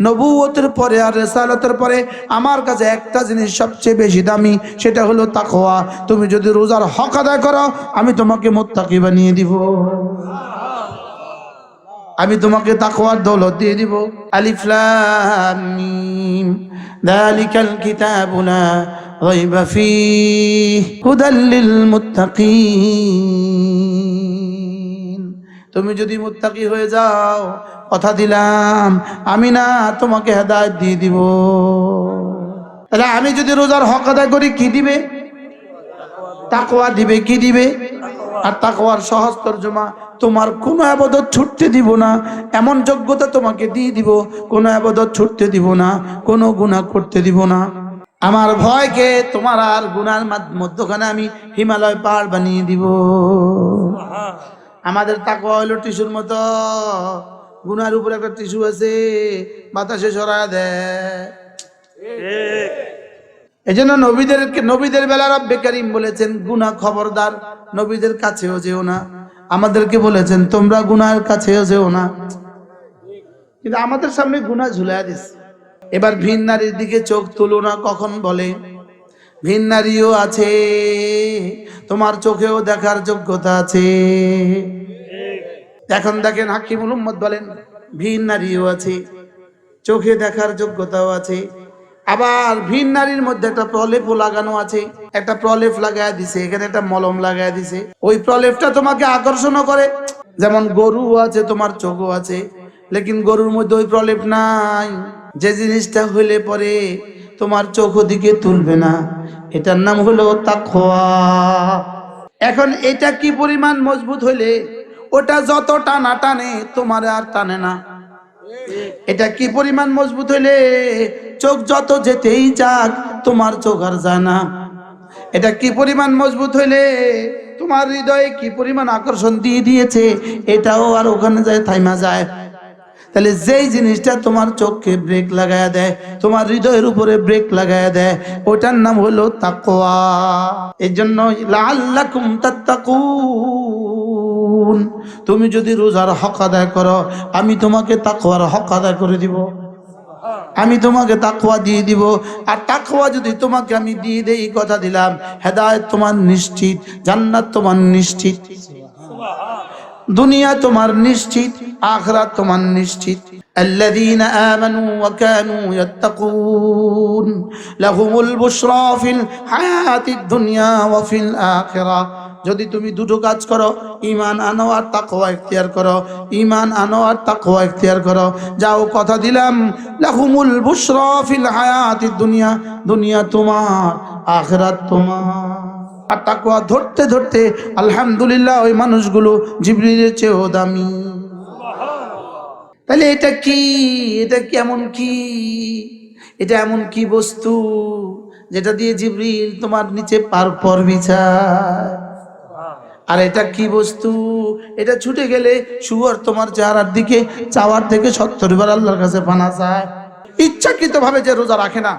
নবুয়তের পরে আর রেসালতের পরে আমার কাছে একটা জিনিস সবচেয়ে বেশি দামি, সেটা হলো তাকওয়া। তুমি যদি রোজার হক আদায় করো, আমি তোমাকে মোত্তাকি বানিয়ে দিব। আমি তোমাকে তাকওয়ার দৌলত দিয়ে দিব। আলিফ লাম মিম। যালিকাল কিতাবু লা রাইবা ফীহ। হুদাল লিল তুমি যদি মুত্তাকি হয়ে যাও কথা দিলাম আমি না তোমাকে হেদায়েত দিয়ে দিব। তাহলে আমি যদি রোজার হক আদায় করি কি দিবে? তাকওয়া দিবে কি দিবে? আর তাকওয়ার সহজ তর্জমা তোমার কোনো আবাদত ছুটতে দিব না এমন যোগ্যতা তোমাকে দিয়ে দিব কোনো আবাদত ছুটতে দিব না কোনো গুনাহ করতে দিব না। আমার ভয়কে তোমার আর গুনার মাধ- মধ্যখানে আমি হিমালয় পাহাড় বানিয়ে দিব। আমাদের তাকওয়া হলো টিস্যুর মতো। গুনার উপরে একটা টিস্যু আছে, বাতাসে সরায় দেয় এই জন্য নবীদের নবীদের বেলা রব্বে করিম বলেছেন গুনা খবরদার নবীদের কাছেও যেও না। আমাদেরকে বলেছেন, তোমরা গুনার কাছেও যেও না। কিন্তু আমাদের সামনে গুনা ঝুলাই দিছে। এবার ভিন নারীর দিকে চোখ তুলো না, কখন বলে? ভিন নারীও আছে, তোমার চোখেও দেখার যোগ্যতা আছে। এখন দেখেন হাকিমুল উম্মদ বলেন, ভিন নারীও আছে, চোখে দেখার যোগ্যতাও আছে, আবার ভিন নারীর মধ্যে একটা প্রলেপও লাগানো আছে, একটা প্রলেপ লাগায় দিছে, এখানে একটা মলম লাগায় দিছে। ওই প্রলেপটা তোমাকে আকর্ষণ করে, যেমন গরু আছে, তোমার চোখও আছে, লেকিন গরুর মধ্যে ওই প্রলেপ নাই। যে জিনিসটা হইলে পরে তোমার চোখ দিকে তুলবে না, এটার নাম হলো তাকওয়া। এখন এটা কি পরিমাণ মজবুত হইলে ওটা যত টানা টানে, তোমার আর টানে না। এটা কি পরিমাণ মজবুত হইলে? চোখ যত যেতেই যাক, তোমার চোখ আর যায় না। এটা কি পরিমাণ মজবুত হইলে? তোমার হৃদয়ে কি পরিমাণ আকর্ষণ দিয়ে দিয়েছে? এটাও আর ওখানে যায়, থাইমা যায়। তাহলে যেই জিনিসটা তোমার চোখকে ব্রেক লাগায় দেয়, তোমার হৃদয়ের উপরে ব্রেক লাগায় দেয়, ওটার নাম হলো তাকওয়া। এর জন্য লাল্লাকুম তাত্তাকুন। তুমি যদি রোজার হক আদায় করো, আমি তোমাকে তাকওয়ার হক আদায় করে দিব। আমি তোমাকে তাকওয়া দিয়ে দিব। আর তাকওয়া যদি তোমাকে আমি দিয়ে দেই কথা দিলাম, হেদায়েত তোমার নিশ্চিত, জান্নাত তোমার নিশ্চিত। দুনিয়া তোমার নিশ্চিত আখরাত তোমার নিশ্চিত الذين آمنوا وكانوا يتقون لهم البشرى في الحياة الدنيا وفي الآخرة যদি তুমি দুটো কাজ করো ইমান আনো আর তাকওয়া ইখতিয়ার করো ইমান আনো আর তাকওয়া ইখতিয়ার করো যাও কথা দিলাম লাহুমুল বুশরা ফিল হায়াতিদ দুনিয়া দুনিয়া তোমার আখিরাত তোমার আর তাকওয়া ধরতে ধরতে আলহামদুলিল্লাহ ওই মানুষগুলো জিবরিলের চেয়েও দামি। তাহলে এটা কি? এটা কি এমন কি? এটা এমন কি বস্তু যেটা দিয়ে জিবরিল তোমার নিচে পার পর বিছায়? আর এটা কি বস্তু? এটা ছুটে গেলে শুয়ার তোমার চেহারার দিকে, চাওয়ার থেকে সত্তর বার আল্লাহর কাছে পানা চায় ইচ্ছাকৃত ভাবে যে রোজা রাখে না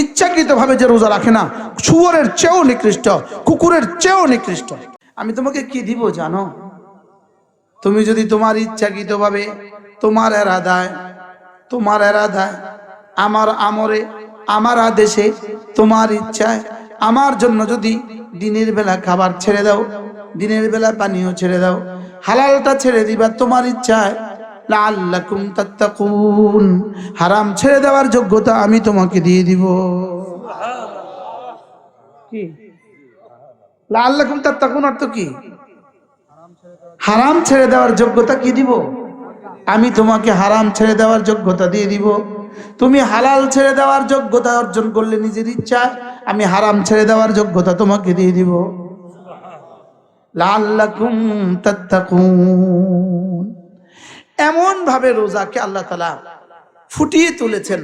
ইচ্ছাকৃত ভাবে যে রোজা রাখে না, শুয়ারের চেয়েও নিকৃষ্ট, কুকুরের চেয়েও নিকৃষ্ট। আমি তোমাকে কি দিব জানো? তুমি যদি তোমার ইচ্ছাকৃত ভাবে তোমার এরাদায় তোমার এরাদায়, আমার আমরে, আমার আদেশে, তোমার ইচ্ছায়, আমার জন্য যদি দিনের বেলা খাবার ছেড়ে দাও, দিনের বেলা পানীয় ছেড়ে দাও, হালালটা ছেড়ে দিবা তোমার ইচ্ছায় লাল্লাকুম তাত্তাকুন। হারাম ছেড়ে দেওয়ার যোগ্যতা আমি তোমাকে দিয়ে দিব। কি? লাল্লাকুম তাত্তাকুন অর্থ কি? হারাম ছেড়ে দেওয়ার যোগ্যতা কি দিব? আমি তোমাকে হারাম ছেড়ে দেওয়ার যোগ্যতা দিয়ে দিব। তুমি হালাল ছেড়ে দেওয়ার যোগ্যতা অর্জন করলে নিজের ইচ্ছা, আমি হারাম ছেড়ে দেওয়ার যোগ্যতা তোমাকে দিয়ে দিব। লাল্লাকুম তাত্তাকুন। এমন ভাবে রোজাকে আল্লাহ তালা ফুটিয়ে তুলেছেন।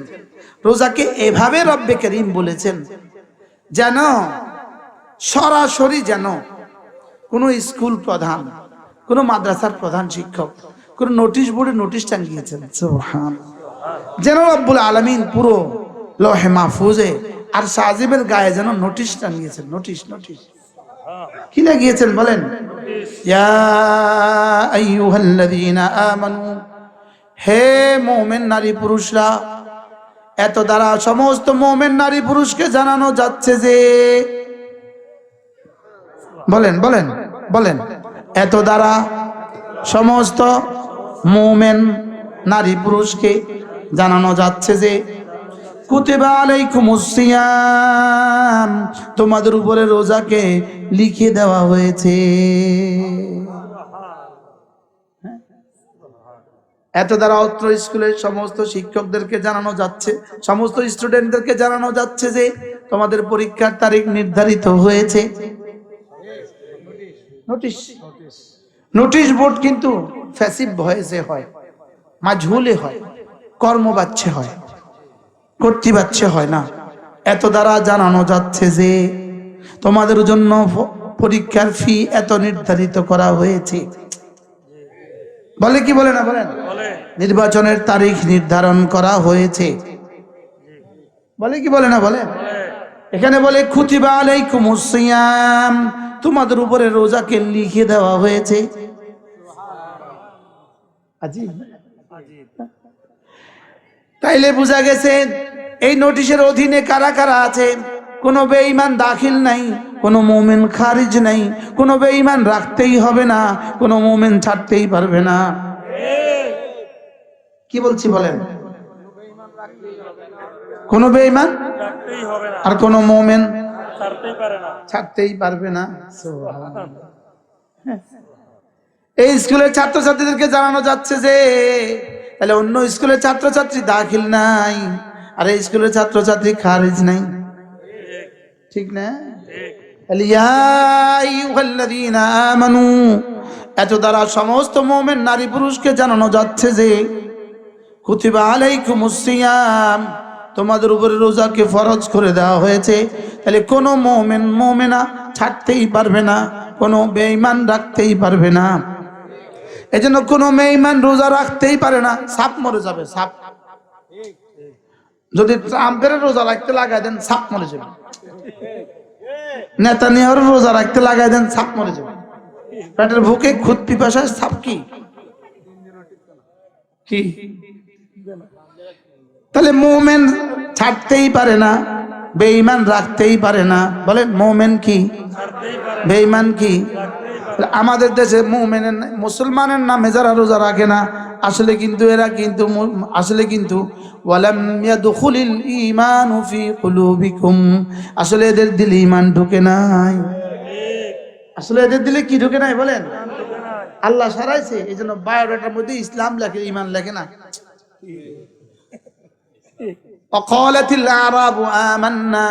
রোজাকে এভাবে রব্বে করিম বলেছেন যেন, সরাসরি যেন কোনো স্কুল প্রধান, কোনো মাদ্রাসার প্রধান শিক্ষক, কোনো নোটিশ বোর্ডে নোটিশ টাঙ্গিয়েছেন সুবহান। যেন রব্বুল আলমিন পুরো লহে মাহফুজে আর সাজিবের গায়ে যেন নোটিশ টাঙ্গিয়েছেন নোটিশ নোটিশ। কি লাগিয়েছেন বলেন? ইয়া আইয়ুহাল্লাযীনা আমানু হে মুমিন নারী পুরুষরা, এত দ্বারা সমস্ত মোমেন নারী পুরুষকে জানানো যাচ্ছে যে, বলেন বলেন বলেন, এত দ্বারা সমস্ত মোমেন নারী পুরুষকে জানানো যাচ্ছে যে তোমাদের উপরে রোজাকে লিখে দেওয়া হয়েছে। এত দ্বারা অত্র স্কুলের সমস্ত শিক্ষকদেরকে জানানো যাচ্ছে, সমস্ত স্টুডেন্টদেরকে জানানো যাচ্ছে যে তোমাদের পরীক্ষার তারিখ নির্ধারিত হয়েছে। নোটিশ? নোটিশ বোর্ড কিন্তু ফ্যাসিভ ভয়েসে হয় মাঝহুলে হয়, কর্মবাচ্যে হয়। কর্তৃবাচ্যে হয় না। এত দ্বারা জানানো যাচ্ছে যে তোমাদের জন্য পরীক্ষার ফি এত নির্ধারিত করা হয়েছে। বলে কি বলে না বলেন নির্বাচনের তারিখ নির্ধারণ করা হয়েছে। বলে কি বলে না বলে? এখানে বলে খুতিবা আলাইকুমুস সিয়াম। তোমাদের উপরে রোজাকে লিখে দেওয়া হয়েছে। তাইলে বোঝা গেছে এই নোটিশের অধীনে কারা কারা আছে? কোনো বেঈমান দাখিল নাই, কোনো মোমেন খারিজ নাই, কোনো বেঈমান রাখতেই হবে না, কোনো মোমেন ছাড়তেই পারবে না। কি বলছি বলেন? কোনো বেঈমান আর কোনো মোমেন ছাড়তেই পারবে না। এই স্কুলের ছাত্রছাত্রীদেরকে জানানো যাচ্ছে যে, তাহলে অন্য স্কুলের ছাত্রছাত্রী দাখিল নাই। আর এই স্কুলের ছাত্রছাত্রী খারিজ নাই। ঠিক না? আমানু, এত দ্বারা সমস্ত মোমেন নারী পুরুষকে জানানো যাচ্ছে যে, কুতিবা আলাইকুমুস সিয়াম, তোমাদের উপরে রোজাকে ফরজ করে দেওয়া হয়েছে। তাহলে কোনো মোমেন, মোমেনা ছাড়তেই পারবে না, কোনো বেঈমান রাখতেই পারবে না। এজন্য কোনো মেইমান রোজা রাখতেই পারে না, সাপ মরে যাবে, সাপ। যদি ট্রাম্পের রোজা রাখতে লাগাই দেন সাপ মরে যাবে। নেতানিয়ার রোজা রাখতে লাগাই দেন সাপ মরে যাবে। পেটের বুকে খুদ পিপাসায় সাপ কি? তাহলে মোমেন ছাড়তেই পারে না, বেঈমান রাখতেই পারে না। বলেন মোমেন কি? বেঈমান কি? আমাদের দেশে মুমিনের না- মুসলমানের নামে যারা রোজা রাখে না আসলে কিন্তু এরা কিন্তু মু- আসলে কিন্তু ওয়ালাম ইয়াদখুলিল ঈমানু ফি কুলুবিকুম আসলে এদের দিলে ঈমান ঢুকে নাই আসলে এদের দিলে কি ঢুকে নাই বলেন আল্লাহ সারাইছে এই জন্য বায়োডাটার মধ্যে ইসলাম লেখে ঈমান লেখে না وقالت الأعراب آمنا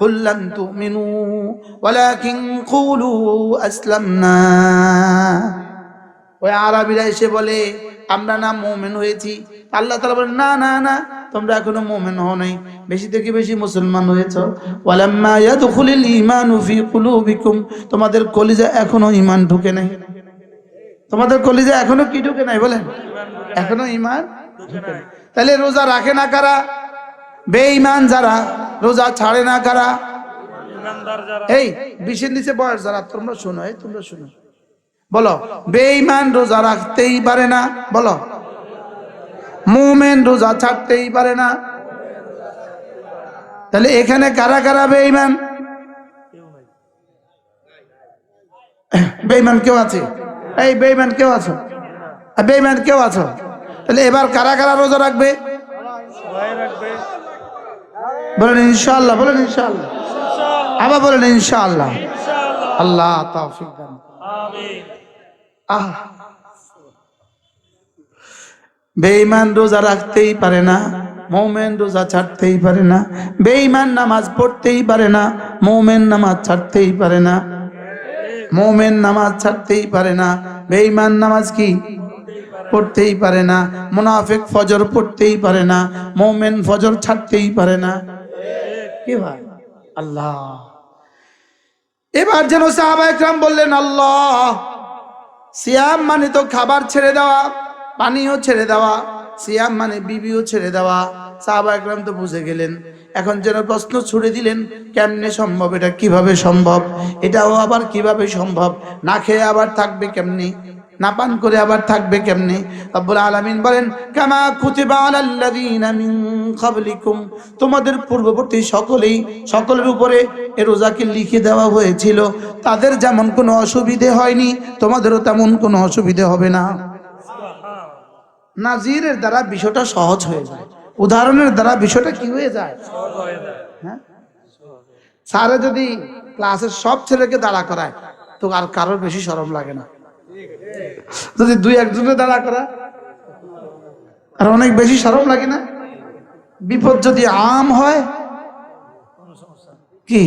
قل لم تؤمنوا ولكن قولوا أسلمنا ওই আরবিরা এসে বলে আমরা না মোমেন হয়েছি আল্লাহ তালা বলে না না না তোমরা এখনো মোমেন হও নাই বেশি থেকে বেশি মুসলমান হয়েছ ওয়ালাম্মা ইয়াদখুলিল ঈমানু ফি কুলুবিকুম তোমাদের কলিজা এখনো ঈমান ঢুকে নাই তোমাদের কলিজা এখনো কি ঢুকে নাই বলেন এখনো ঈমান ঢুকে নাই। তাহলে রোজা রাখে না কারা বেঈমান যারা রোজা ছাড়ে না কারা? এই বিশের নিচে বয়স যারা তোমরা শোনো এই তোমরা শোনো। বলো বেঈমান রোজা রাখতেই পারে না? বলো। মুমেন রোজা ছাড়তেই পারে না? তাহলে এখানে কারা কারা বেঈমান? বেঈমান কেউ আছে? এই বেঈমান কেউ আছো? আর বেঈমান কেউ আছো? তাহলে এবার কারা কারা রোজা রাখবে? বলেন ইনশাআল্লাহ বলেন ইনশাআল্লাহ। আবার বলেন ইনশাআল্লাহ। ইনশাআল্লাহ আল্লাহ তৌফিক দান আহ। বেঈমান রোজা রাখতেই পারে না মৌমেন রোজা ছাড়তেই পারে না বেঈমান নামাজ পড়তেই পারে না মৌমেন নামাজ ছাড়তেই পারে না মৌমেন নামাজ ছাড়তেই পারে না বেঈমান নামাজ কি? পড়তেই পারে না মুনাফিক ফজর পড়তেই পারে না মৌমেন ফজর ছাড়তেই পারে না। আল্লাহ। এবার যেন সাহাবা একরাম বললেন, আল্লাহ, সিয়াম মানে তো খাবার ছেড়ে দেওয়া, পানিও ছেড়ে দেওয়া, সিয়াম মানে বিবিও ছেড়ে দেওয়া। সাহাবা একরাম তো বুঝে গেলেন। এখন যেন প্রশ্ন ছুড়ে দিলেন, কেমনে সম্ভব? এটা কীভাবে সম্ভব? এটাও আবার কীভাবে সম্ভব? না খেয়ে আবার থাকবে কেমনি? না পান করে আবার থাকবে কেমনে? রব্বুল আলামিন বলেন কামা কুতিবা আলাল্লাযীনা মিন ক্বাবলিকুম। তোমাদের পূর্ববর্তী সকলেই সকলের উপরে এ রোজাকে লিখে দেওয়া হয়েছিল। তাদের যেমন কোনো অসুবিধে হয়নি তোমাদেরও তেমন কোনো অসুবিধে হবে না। নাজিরের দ্বারা বিষয়টা সহজ হয়ে যায়। উদাহরণের দ্বারা বিষয়টা কি হয়ে যায়? সহজ হয়ে যায়। হ্যাঁ? স্যারে যদি ক্লাসের সব ছেলেকে দাঁড়া করায় তো আর কারোর বেশি সরম লাগে না। যদি দুই একজনের দাঁড়া করা, আর অনেক বেশি সরম লাগে না? বিপদ যদি আম হয়, কি?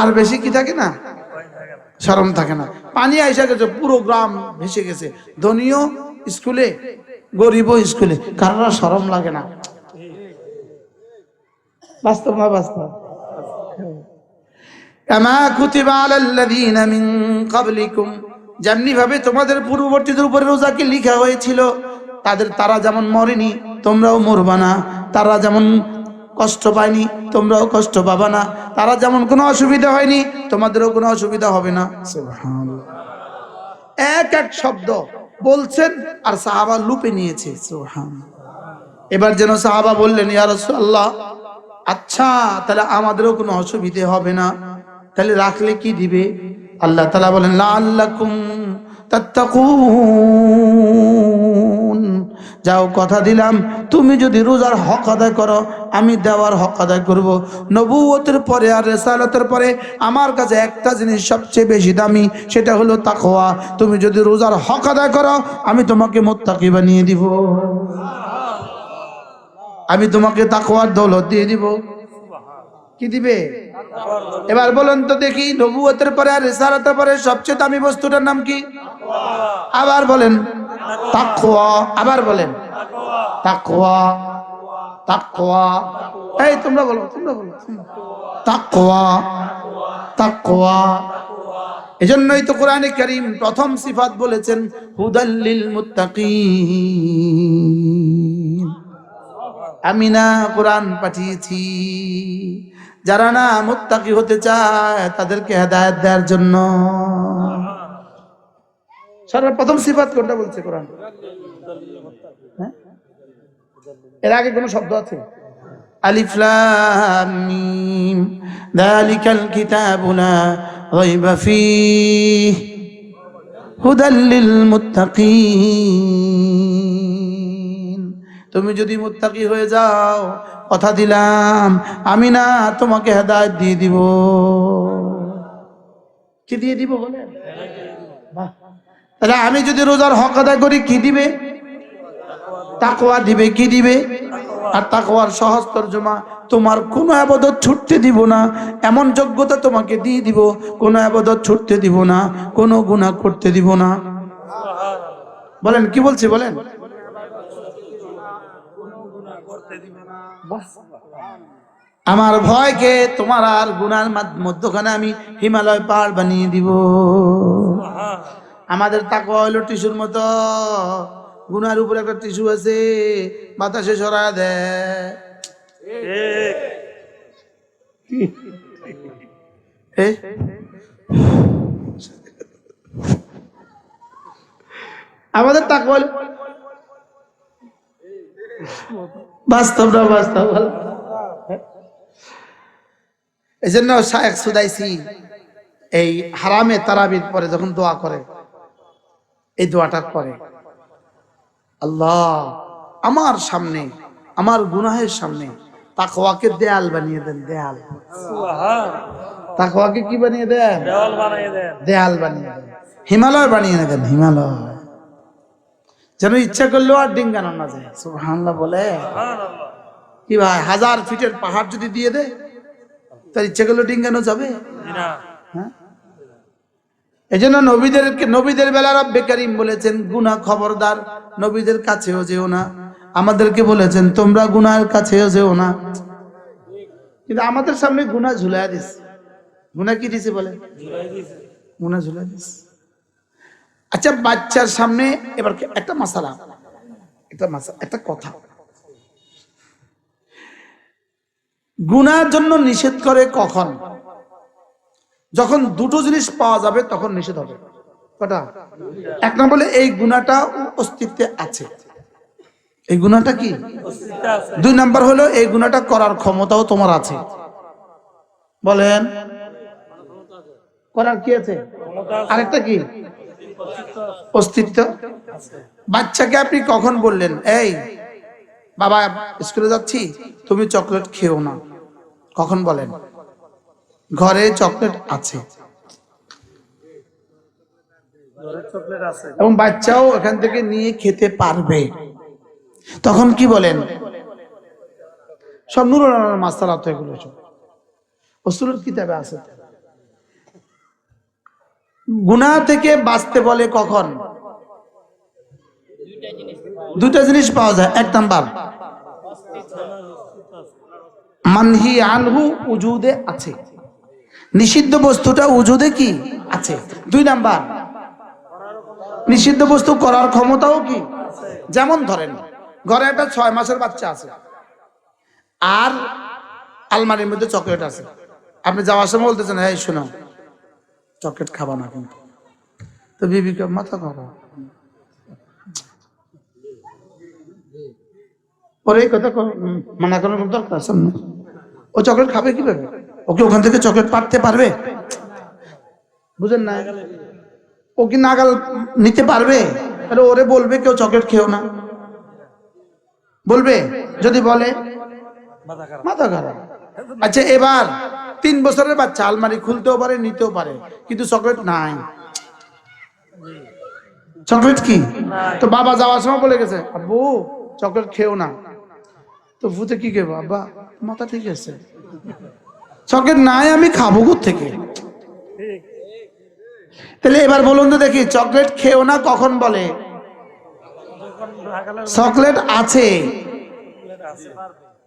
আর বেশি কি থাকে না? সরম থাকে না। পানি আইসা গেছে, পুরো গ্রাম ভেসে গেছে। ধনীয় স্কুলে, গরিবও স্কুলে। কারোর সরম লাগে না। বাস্তব না বাস্তব? কামা কুতিবা আলাল্লাযীনা মিন ক্বাবলিকুম। ভাবে তোমাদের পূর্ববর্তীদের উপরে রোজাকে লিখা হয়েছিল তাদের তারা যেমন মরেনি তোমরাও মরবা না। তারা যেমন কষ্ট পায়নি তোমরাও কষ্ট পাবা না। তারা যেমন কোনো অসুবিধা হয়নি তোমাদেরও কোনো অসুবিধা হবে না। এক এক শব্দ বলছেন আর সাহাবা লুপে নিয়েছে। এবার যেন সাহাবা বললেন ইয়া রাসূলুল্লাহ আচ্ছা তাহলে আমাদেরও কোনো অসুবিধে হবে না। তাহলে রাখলে কি দিবে? আল্লাহ তাআলা বলেন তাত্তাকুন। যাও, কথা দিলাম, তুমি যদি রোজার হক আদায় করো, আমি দেওয়ার হক আদায় করব। নবুয়তের পরে আর রেসালতের পরে আমার কাছে একটা জিনিস সবচেয়ে বেশি দামি, সেটা হলো তাকওয়া। তুমি যদি রোজার হক আদায় করো, আমি তোমাকে মোত্তাকি বানিয়ে দিব। আমি তোমাকে তাকওয়ার দৌলত দিয়ে দিব। কি দিবে? এবার বলুন তো দেখি নবুয়তের পরে আর রিসালাতের পরে সবচেয়ে দামি বস্তুটার নাম কি? আবার বলেন, তাকওয়া, আবার বলেন। তাকওয়া তাকওয়া। এই, তোমরা বলো তোমরা বলো। তাকওয়া তাকওয়া। এজন্যই তো কোরআনে কারীম প্রথম সিফাত বলেছেন হুদাল্লিল মুত্তাকিন। আমি না কোরআন পাঠিয়েছি। যারা না মুত্তাকি হতে চায়, তাদেরকে হেদায়েত দেওয়ার জন্য। সর্বপ্রথম সিফাত কোনটা বলছে কোরআন? হ্যাঁ? এর আগে কোনো শব্দ আছে? আলিফ লাম মিম যালিকাল কিতাবু রাইবা ফীহ, হুদাল তুমি যদি মুত্তাকি হয়ে যাও কথা দিলাম। আমি না তোমাকে হেদায়ত দিয়ে দিব। কি দিয়ে দিব বলে? তাহলে আমি যদি রোজার হক আদায় করি, কি দিবে? তাকওয়া দিবে, কি দিবে? আর তাকওয়ার সহজ তর্জমা, তোমার কোনো আবাদত ছুটতে দিব না। এমন যোগ্যতা তোমাকে দিয়ে দিব, কোনো আবাদত ছুটতে দিব না, কোনো গুনাহ করতে দিব না। বলেন, কি বলছি বলেন? আমার ভয়কে তোমার আর গুনার মধ্যখানে আমি হিমালয় পাহাড় বানিয়ে দিব। আমাদের তাকওয়া হইল টিস্যুর মতো। গুনার উপরে একটা টিস্যু আছে, বাতাসে সরা দেয় আমাদের তাকওয়া বাস্তব না বাস্তব? বল। এই জন্য শায়েখ সুদাইসি এই হারামে তারাবির পরে যখন দোয়া করে এই দোয়াটা করে আল্লাহ আমার সামনে আমার গুনাহের সামনে তাকওয়াকে দেয়াল বানিয়ে দেন দেয়াল। তাকওয়াকে কি বানিয়ে দেন? দেওয়াল বানিয়ে দেন। দেয়াল বানিয়ে দেন। হিমালয় বানিয়ে দেন হিমালয়। যেন ইচ্ছা করলেও আর ডিঙ্গানো না যায়। সুবহানাল্লাহ বলে। কি ভাই হাজার ফিটের পাহাড় যদি দিয়ে দেয় তার ইচ্ছা করলেও ডিঙ্গানো যাবে? হ্যাঁ? এই জন্য নবীদেরকে নবীদের বেলা রব্বে কারিম বলেছেন গুনাহ খবরদার নবীদের কাছেও যেও না। আমাদেরকে বলেছেন তোমরা গুনার কাছেও যেও না। কিন্তু আমাদের সামনে গুনা ঝুলাই দিস গুনা কি দিছে বলে? গুনাহ ঝুলাই দিছে। আচ্ছা বাচ্চার সামনে এবার একটা মাসালা একটা একটা কথা। গুনার জন্য নিষেধ করে কখন? যখন দুটো জিনিস পাওয়া যাবে, তখন নিষেধ হবে। কটা? এক নম্বরে এই গুণাটা অস্তিত্বে আছে। এই গুণাটা কি? দুই নাম্বার হলো, এই গুণাটা করার ক্ষমতাও তোমার আছে। বলেন। করার কি আছে? আরেকটা কি? অস্তিত্ব? বাচ্চাকে আপনি কখন বললেন? এই বাবা স্কুলে যাচ্ছি তুমি চকলেট খেও না। কখন বলেন? ঘরে চকলেট আছে। এবং বাচ্চাও এখান থেকে নিয়ে খেতে পারবে। তখন কি বলেন? সব নুর মাস্তারা এগুলো সব। কিতাবে আছে। গুনাহ থেকে বাঁচতে বলে কখন? দুটা জিনিস পাওয়া যায়। এক নাম্বার, মানহি আনহু উজুদে আছে। নিষিদ্ধ বস্তুটা উজুদে কি? আছে। দুই নাম্বার, নিষিদ্ধ বস্তু করার ক্ষমতাও কি? যেমন ধরেন, ঘরে একটা ছয় মাসের বাচ্চা আছে। আর আলমারির মধ্যে চকলেট আছে। আপনি যাওয়ার সময় বলতেছেন হ্যাঁ শোনো চকলেট খাবা না কিন্তু। তো বিবিকে, মাথা খাব। পরে কথা মানা করার দরকার না। ও চকলেট খাবে কীভাবে? ওকে ওখান থেকে চকলেট পাঠতে পারবে? বুঝেন না ও কি নাগাল নিতে পারবে? তাহলে ওরে বলবে কেউ চকলেট খেও না। বলবে? যদি বলে? মাথা খারাপ। আচ্ছা এবার তিন বছরের বাচ্চা, আলমারি খুলতেও পারে, নিতেও পারে, কিন্তু চকলেট নাই। চকলেট কি? তো বাবা যাওয়ার সময় বলে গেছে, আব্বু চকলেট খেও না। তো ভূতে কি খেবো? আব্বা, মাথা ঠিক আছে। চকলেট নাই, আমি খাব থেকে তাহলে এবার বলুন তো দেখি চকলেট খেও না কখন বলে? চকলেট আছে,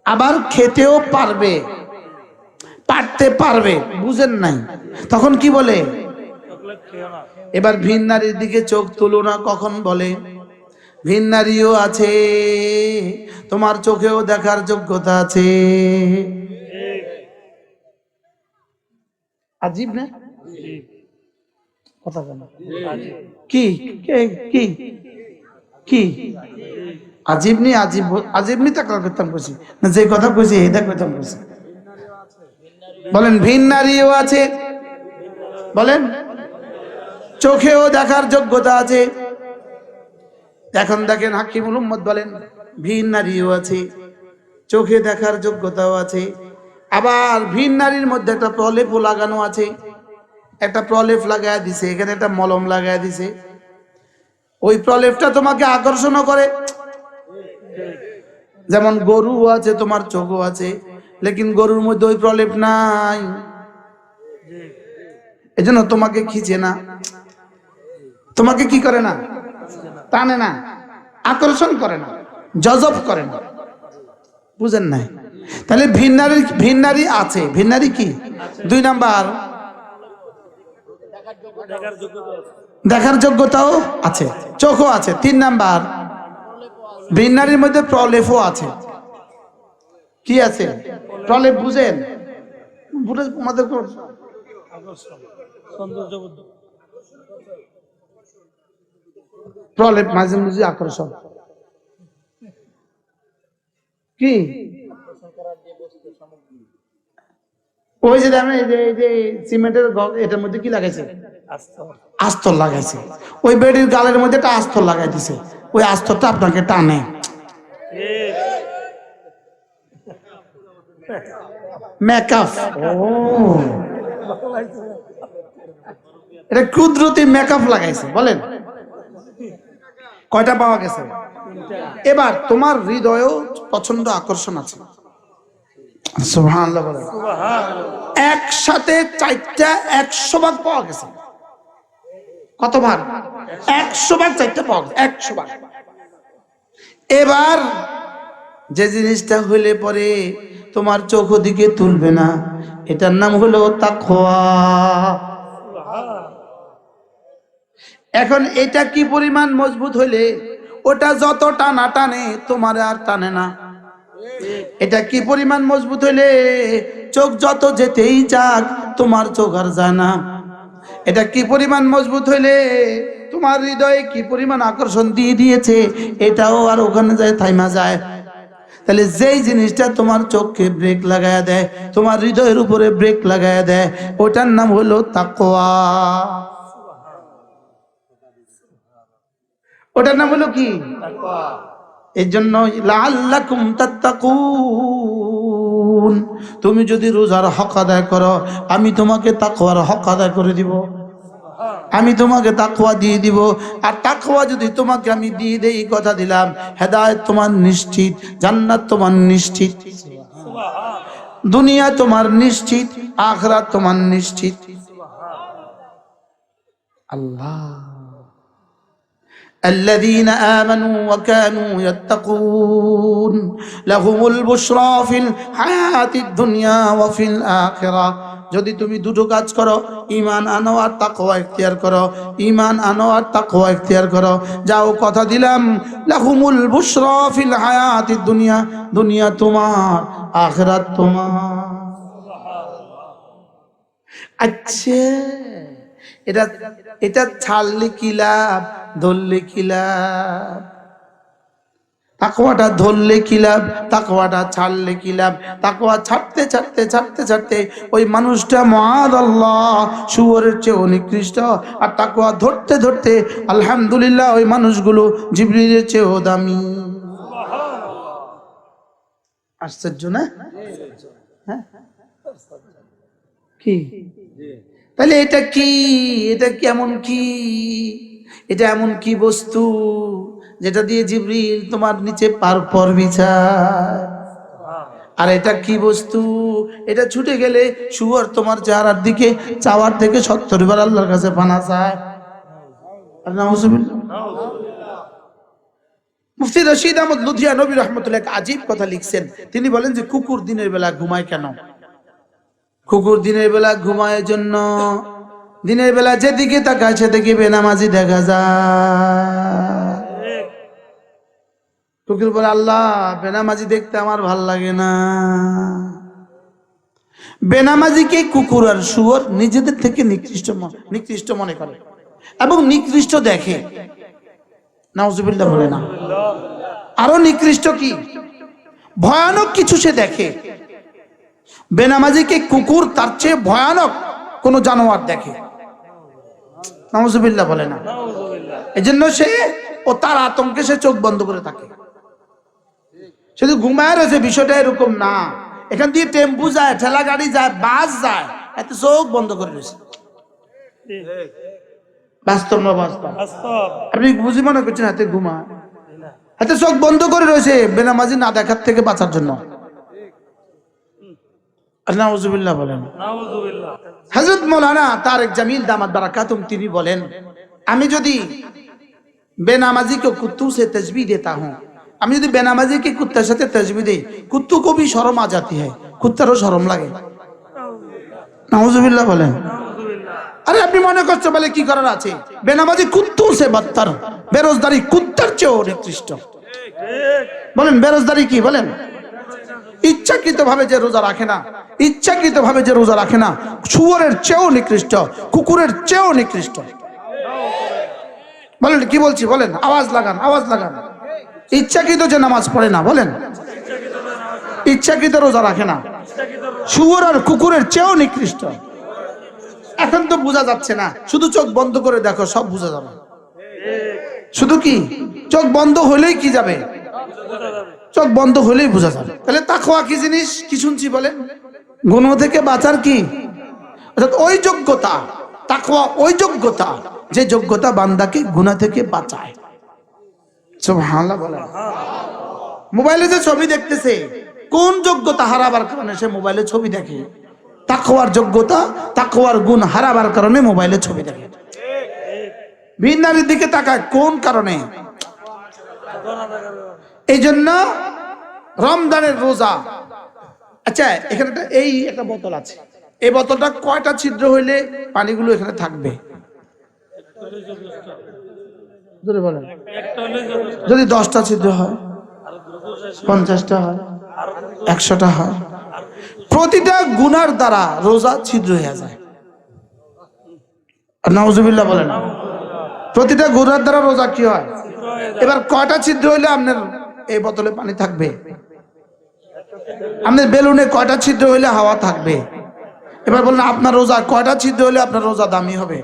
আবার খেতেও পারবে। পারতে পারবে, বুঝেন নাই। তখন কি বলে? এবার ভিন নারীর দিকে চোখ তুলো না, কখন বলে? ভিন নারীও আছে, তোমার চোখেও দেখার যোগ্যতা আছে। আজীব না? কথা কি? কে- কি? আজিব নি, আজিব আজিব নি তাকে করতাম কইছি। না, যে কথা কইছি এটা করতাম কইছি। বলেন, ভিন নারীও আছে। বলেন, চোখেও দেখার যোগ্যতা আছে। এখন দেখেন হাকিমুল উম্মদ বলেন, ভিন নারীও আছে, চোখে দেখার যোগ্যতাও আছে। আবার ভিন নারীর মধ্যে একটা প্রলেপও লাগানো আছে। একটা প্রলেপ লাগায় দিছে, এখানে একটা মলম লাগায় দিছে। ওই প্রলেপটা তোমাকে আকর্ষণ করে। যেমন গরু আছে, তোমার চোখও আছে। লেকিন গরুর মধ্যে ওই প্রলেপ নাই। এজন্য তোমাকে খিচে না। তোমাকে কি করে না? টানে না। আকর্ষণ করে না। জজব করে না। বুঝেন নাই? তাহলে ভিন্নারি ভিন্নারি আছে। ভিন্নারি কি? দুই নাম্বার। দেখার দেখার যোগ্যতাও আছে। চোখও আছে। তিন নাম্বার। ভিন্নারির মধ্যে প্রলেপও আছে। কি আছে? প্রলেপ বুঝেন। মাঝে আকর্ষণ। কি? ওই যে এই যে সিমেন্টের এটার মধ্যে কি লাগাইছে? আস্তর লাগাইছে। ওই বেডির গালের মধ্যে একটা আস্তর লাগাই দিছে। ওই আস্তরটা আপনাকে টানে। এটা মেকআপ লাগাইছে, বলেন। কয়টা পাওয়া গেছে? এবার তোমার প্রচণ্ড আকর্ষণ আছে। একসাথে চারটা একশো ভাগ পাওয়া গেছে। কত ভাগ? একশো ভাগ চারটা পাওয়া গেছে, একশো ভাগ। এবার যে জিনিসটা হইলে পরে তোমার চোখ দিকে তুলবে না। এটার নাম হলো তাকওয়া। এখন এটা কি পরিমাণ মজবুত হইলে? ওটা যত টানা টানে, তোমার আর টানে না। এটা কি পরিমাণ মজবুত হইলে? চোখ যত যেতেই যাক, তোমার চোখ আর যায় না। এটা কি পরিমাণ মজবুত হইলে? তোমার হৃদয়ে কি পরিমাণ আকর্ষণ দিয়ে দিয়েছে? এটাও আর ওখানে যায়, থাইমা যায়। তাহলে যেই জিনিসটা তোমার চোখে ব্রেক লাগায়া দেয়, তোমার হৃদয়ের উপরে ব্রেক লাগায়া দেয়, ওটার নাম হলো তাকোয়া ওটার নাম হলো কি? এর জন্য তুমি যদি রোজার হক আদায় করো, আমি তোমাকে তাকওয়ার হক আদায় করে দিব। আমি তোমাকে তাকওয়া দিয়ে দিব আর তাকওয়া যদি তোমাকে আমি দিয়ে দেই এই কথা দিলাম হেদায়েত তোমার নিশ্চিত জান্নাত তোমার নিশ্চিত দুনিয়া তোমার নিশ্চিত আখরাত তোমার নিশ্চিত আল্লাহ الذين آمنوا وكانوا يتقون لهم البشرى في الحياة الدنيا وفي الآخرة যদি তুমি দুটো কাজ করো ইমান আনো আর তাকওয়া ইখতিয়ার করো। ইমান আনো আর তাকওয়া ইখতিয়ার করো। যাও, কথা দিলাম, লাহুমুল বুশরা ফিল হায়াতিদ দুনিয়া। দুনিয়া তোমার, আখিরাত তোমার। আচ্ছা এটা এটা ছাড়লে কি লাভ, ধরলে কি লাভ? তাকওয়াটা ধরলে কি লাভ? তাকওয়াটা ছাড়লে কি লাভ? তাকওয়া ছাড়তে ছাড়তে ছাড়তে ছাড়তে ওই মানুষটা মহাদ আল্লাহ শুয়োরের চেয়েও নিকৃষ্ট। আর তাকওয়া ধরতে ধরতে আলহামদুলিল্লাহ ওই মানুষগুলো জিবরিলের চেয়েও দামি। আশ্চর্য না? হ্যাঁ? কি? তাহলে এটা কি? এটা কেমন কি? এটা এমন কি বস্তু? যেটা দিয়ে জিবরিল তোমার নিচে পার পর বিছায়। আর এটা কি বস্তু? এটা ছুটে গেলে শুয়ার তোমার চেহারার দিকে, চাওয়ার থেকে সত্তর বার আল্লাহর কাছে পানা চায়। মুফতি রশিদ আহমদ লুধিয়া নবী রহমতুল্লাহ আজীব কথা লিখছেন। তিনি বলেন যে, কুকুর দিনের বেলা ঘুমায় কেন? কুকুর দিনের বেলা ঘুমায় জন্য। দিনের বেলা যেদিকে তাকায় সেদিকে বেনামাজি দেখা যায়। কুকুর বলে, আল্লাহ, বেনামাজি দেখতে আমার ভালো লাগে না। বেনামাজিকে কুকুর আর শুয়োর নিজেদের থেকে নিকৃষ্ট নিকৃষ্ট মনে করে এবং নিকৃষ্ট দেখে। নাউজুবিল্লাহ বলে না। আরও নিকৃষ্ট কি? ভয়ানক কিছু সে দেখে। বেনামাজিকে কুকুর, তার চেয়ে ভয়ানক কোন জানোয়ার দেখে। নাউজুবিল্লাহ বলে না। এজন্য সে ও তার আতঙ্কে সে চোখ বন্ধ করে থাকে। শুধু ঘুমায় রয়েছে বিষয়টা এরকম না। এখান দিয়ে টেম্পু যায় ঠেলা গাড়ি যায় বাস যায় এত চোখ বন্ধ করে রয়েছে। বাস্তব না বাস্তব? আপনি বুঝি মনে করছেন চোখ বন্ধ করে রয়েছে বেনামাজি না দেখার থেকে বাঁচার জন্য। বলেন। মৌলানা জামিল তিনি বলেন আমি যদি বেনামাজি কে কুতুসে তেজবি দেতা হুম আমি যদি বেনামাজি কি কুত্তার সাথে তেজবি দিই, কুত্তু কবি সরম আজাতি হয়, কুত্তারও সরম লাগে। নাউজুবিল্লাহ বলেন। আরে আপনি মনে করছ বলে কি করার আছে? বেনামাজি কুত্তু সে বাত্তার, বেরোজদারি কুত্তার চেয়েও নিকৃষ্ট। বলেন, বেরোজদারি কি বলেন? ইচ্ছাকৃত ভাবে যে রোজা রাখে না ইচ্ছাকৃত ভাবে যে রোজা রাখে না, শুয়রের চেয়েও নিকৃষ্ট, কুকুরের চেয়েও নিকৃষ্ট। বলেন, কি বলছি? বলেন, আওয়াজ লাগান আওয়াজ লাগান। ইচ্ছাকৃত যে নামাজ পড়ে না, বলেন। ইচ্ছাকৃত রোজা রাখে না। শুয়োর আর কুকুরের চেয়েও নিকৃষ্ট। এখন তো বোঝা যাচ্ছে না। শুধু চোখ বন্ধ করে দেখো, সব বোঝা যাবে। শুধু কি? চোখ বন্ধ হলেই কি যাবে? চোখ বন্ধ হলেই বোঝা যাবে। তাহলে তাকওয়া কি জিনিস? কি শুনছি বলেন? গুণ থেকে বাঁচার কি? অর্থাৎ ওই যোগ্যতা, তাকওয়া ওই যোগ্যতা, যে যোগ্যতা বান্দাকে গুণা থেকে বাঁচায়। মোবাইলে যে ছবি দেখতেছে, কোন যোগ্যতা হারাবার কারণে সে মোবাইলে ছবি দেখে? তাকওয়ার যোগ্যতা, তাকওয়ার গুণ হারাবার কারণে মোবাইলে ছবি দেখে। ভিন্নারির দিকে তাকায়, কোন কারণে? এই জন্য রমজানের রোজা আচ্ছা এখানে এই একটা বোতল আছে। এই বোতলটা কয়টা ছিদ্র হইলে পানিগুলো এখানে থাকবে? জোরে বলেন। যদি দশটা ছিদ্র হয় পঞ্চাশটা হয় একশোটা হয়। প্রতিটা গুনার দ্বারা রোজা ছিদ্র হয়ে যায়। আর নাউজুবিল্লাহ বলেন। প্রতিটা ঘোরার দ্বারা রোজা কি হয়? এবার কয়টা ছিদ্র হইলে আপনার এই বোতলে পানি থাকবে? আপনার বেলুনে কয়টা ছিদ্র হইলে হাওয়া থাকবে? এবার বললেন আপনার রোজা কয়টা ছিদ্র হইলে আপনার রোজা দামি হবে?